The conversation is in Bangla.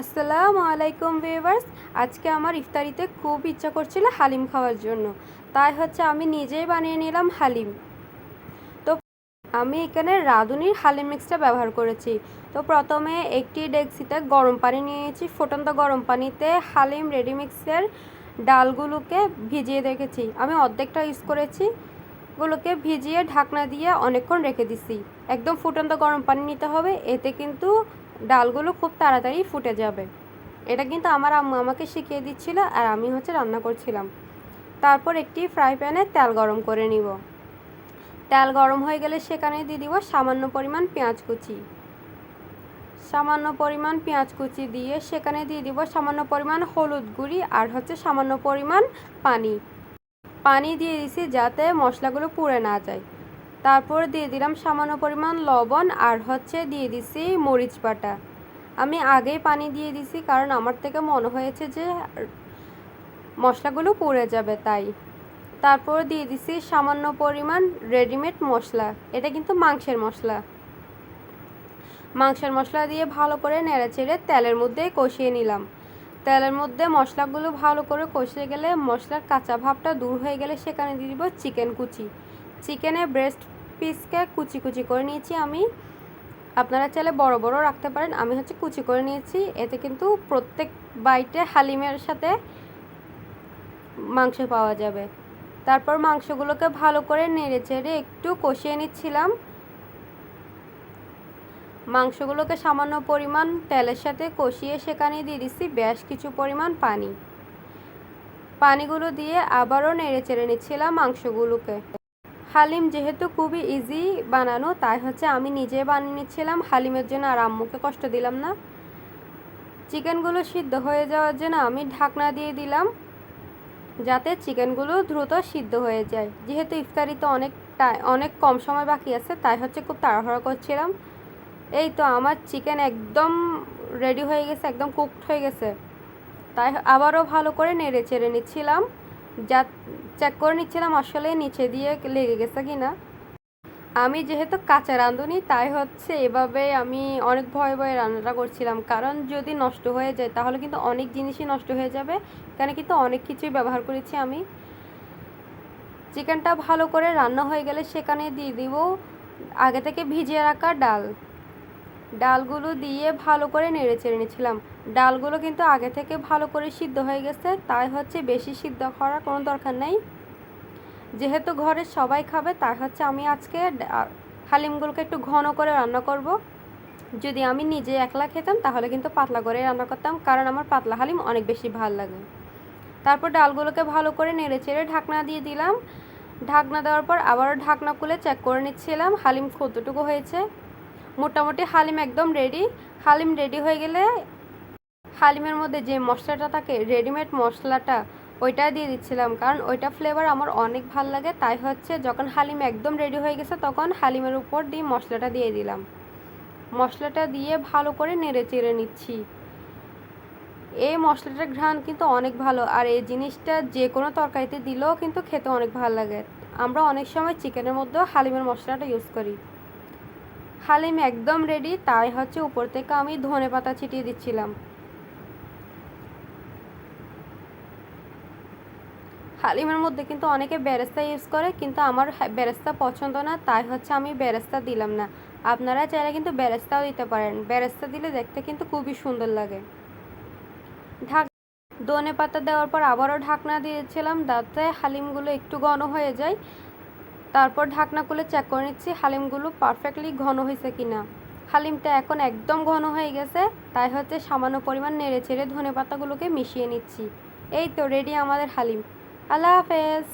আসসালামু আলাইকুম ভিউয়ার্স। আজকে আমার ইফতারিতে খুব ইচ্ছা করছিল হালিম খাওয়ার জন্য। তাই হচ্ছে আমি নিজেই বানিয়ে নিলাম হালিম। তো আমি এখানে রাঁধুনির হালিম মিক্সটা ব্যবহার করেছি। তো প্রথমে একটি ডেক্সিতে গরম পানি নিয়েছি। ফুটন্ত গরম পানিতে হালিম রেডি মিক্সের ডালগুলোকে ভিজিয়ে রেখেছি। আমি অর্ধেকটা ইউজ করেছি। গুলোকে ভিজিয়ে ঢাকনা দিয়ে অনেকক্ষণ রেখে দিছি। একদম ফুটন্ত গরম পানি নিতে হবে। এতে কিন্তু ডালগুলো খুব তাড়াতাড়ি ফুটে যাবে। এটা কিন্তু আমার আম্মু আমাকে শিখিয়ে দিচ্ছিল আর আমি হচ্ছে রান্না করছিলাম। তারপর একটি ফ্রাই প্যানে তেল গরম করে নিব। তেল গরম হয়ে গেলে সেখানে দিয়ে দিব সামান্য পরিমাণ পেঁয়াজ কুচি। সামান্য পরিমাণ পেঁয়াজ কুচি দিয়ে সেখানে দিয়ে দিব সামান্য পরিমাণ হলুদ গুঁড়ি আর হচ্ছে সামান্য পরিমাণ পানি। পানি দিয়ে দিছি যাতে মশলাগুলো পুড়ে না যায়। তারপর দিয়ে দিলাম সামান্য পরিমাণ লবণ আর হচ্ছে দিয়ে দিছি মরিচ বাটা। আমি আগেই পানি দিয়ে দিছি কারণ আমার থেকে মনে হয়েছে যে মশলাগুলো পুড়ে যাবে তাই। তারপর দিয়ে দিছি সামান্য পরিমাণ রেডিমেড মশলা। এটা কিন্তু মাংসের মশলা। মাংসের মশলা দিয়ে ভালো করে নেড়ে চেড়ে তেলের মধ্যে কষিয়ে নিলাম। তেলের মধ্যে মশলাগুলো ভালো করে কষে গেলে মশলার কাঁচা ভাবটা দূর হয়ে গেলে সেখানে দিয়ে দিব চিকেন কুচি। চিকেনের ব্রেস্ট পিসকে কুচি কুচি করে নিয়েছি আমি। আপনারা চাইলে বড় বড় রাখতে পারেন। আমি হচ্ছে কুচি করে নিয়েছি। এতে কিন্তু প্রত্যেক বাইটে হালিমের সাথে মাংস পাওয়া যাবে। তারপর মাংসগুলোকে ভালো করে নেড়ে চেড়ে একটু কষিয়ে নিচ্ছিলাম। মাংসগুলোকে সামান্য পরিমাণ তেলের সাথে কষিয়ে সেখানে দিয়ে দিচ্ছি বেশ কিছু পরিমাণ পানি। পানিগুলো দিয়ে আবারও নেড়ে চেড়ে নিচ্ছিলাম মাংসগুলোকে। হালিম যেহেতু খুবই ইজি বানানো, তাই হচ্ছে আমি নিজে বানিয়ে নিচ্ছিলাম। হালিমের জন্য আর আম্মুকে কষ্ট দিলাম না। চিকেনগুলো সিদ্ধ হয়ে যাওয়ার জন্য আমি ঢাকনা দিয়ে দিলাম, যাতে চিকেনগুলো দ্রুত সিদ্ধ হয়ে যায়। যেহেতু ইফতারিতে অনেক অনেক কম সময় বাকি আছে, তাই হচ্ছে খুব তাড়াহুড়ো করছিলাম। এই তো আমার চিকেন একদম রেডি হয়ে গেছে, একদম কুকড হয়ে গেছে। তাই আবারও ভালো করে নেড়ে চেড়ে নিচ্ছিলাম। যা চেক করে নিচ্ছিলাম, আসলে নিচে দিয়ে লেগে গেছে কি না আমি যেহেতু কাঁচা রাঁধুনি, তাই হচ্ছে এভাবে আমি অনেক ভয়ে ভয়ে রান্নাটা করছিলাম। কারণ যদি নষ্ট হয়ে যায়, তাহলে কিন্তু অনেক জিনিসই নষ্ট হয়ে যাবে। কেন কিন্তু অনেক কিছুই ব্যবহার করেছি আমি। চিকেনটা ভালো করে রান্না হয়ে গেলে সেখানে দিয়ে দিব আগে থেকে ভিজিয়ে রাখা ডাল। ডালগুলো দিয়ে ভালো করে নেড়ে চেড়ে নিচ্ছিলাম। ডালগুলো কিন্তু আগে থেকে ভালো করে সিদ্ধ হয়ে গেছে, তাই হচ্ছে বেশি সিদ্ধ করার কোনো দরকার নেই। যেহেতু ঘরে সবাই খাবে, তাই হচ্ছে আমি আজকে হালিমগুলোকে একটু ঘন করে রান্না করব। যদি আমি নিজে একলা খেতাম, তাহলে কিন্তু পাতলা করে রান্না করতাম, কারণ আমার পাতলা হালিম অনেক বেশি ভালো লাগে। তারপর ডালগুলোকে ভালো করে নেড়ে চেড়ে ঢাকনা দিয়ে দিলাম। ঢাকনা দেওয়ার পর আবারও ঢাকনা খুলে চেক করে নিচ্ছিলাম, হালিম কতটুকু হয়েছে। মোটামুটি হালিম একদম রেডি হালিম রেডি হয়ে গেলে হালিমের মধ্যে যে মশলাটা থাকে রেডিমেড মশলাটা ওইটা দিয়ে দিচ্ছিলাম। কারণ ওইটা ফ্লেভার আমার অনেক ভালো লাগে। তাই হচ্ছে যখন হালিম একদম রেডি হয়ে গেছে, তখন হালিমের উপর দিয়ে মশলাটা দিয়ে দিলাম। মশলাটা দিয়ে ভালো করে নেড়ে চেড়ে নিচ্ছি। এই মশলাটার ঘ্রাণ কিন্তু অনেক ভালো। আর এই জিনিসটা যে কোনো তরকারিতে দিলেও কিন্তু খেতে অনেক ভালো লাগে। আমরা অনেক সময় চিকেনের মধ্যেও হালিমের মশলাটা ইউজ করি। হালিম একদম রেডি তাই হচ্ছে উপর থেকে আমি ধনে পাতা ছিটিয়ে দিচ্ছিলাম। হালিমের মধ্যে কিন্তু অনেকে বেরেস্তা ইউজ করে, কিন্তু আমার বেরেস্তা পছন্দ না, তাই হচ্ছে আমি বেরেস্তা দিলাম না। আপনারা চাইলে কিন্তু বেরেস্তাও দিতে পারেন। বেরেস্তা দিলে দেখতে কিন্তু খুবই সুন্দর লাগে। ঢাক, ধনে পাতা দেওয়ার পর আবারও ঢাকনা দিয়েছিলাম, যাতে হালিমগুলো একটু ঘন হয়ে যায়। তারপর ঢাকনা খুলে চেক করে নিচ্ছি হালিমগুলো পারফেক্টলি ঘন হয়েছে কিনা। হালিমটা এখন একদম ঘন হয়ে গেছে, তাই হচ্ছে সামান্য পরিমাণ নেড়ে চেড়ে ধনে পাতাগুলোকে মিশিয়ে নিচ্ছি। এই তো রেডি আমাদের হালিম। আল্লাহ হাফেজ।